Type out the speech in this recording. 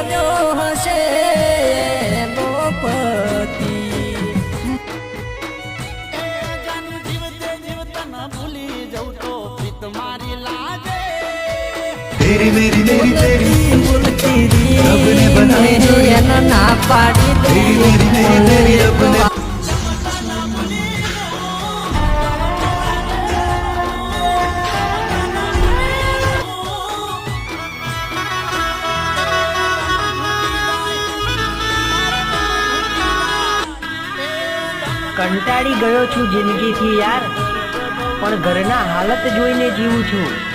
બોલ્યો હશે એનો પતિ મેરી મેરી મેરી મેરી બોલતી રી. રબને બનાવી જોયા ના પાડ કંટાળી ગયો છું જિંદગીથી યાર. પણ ઘરના હાલત જોઈને જીવું છું.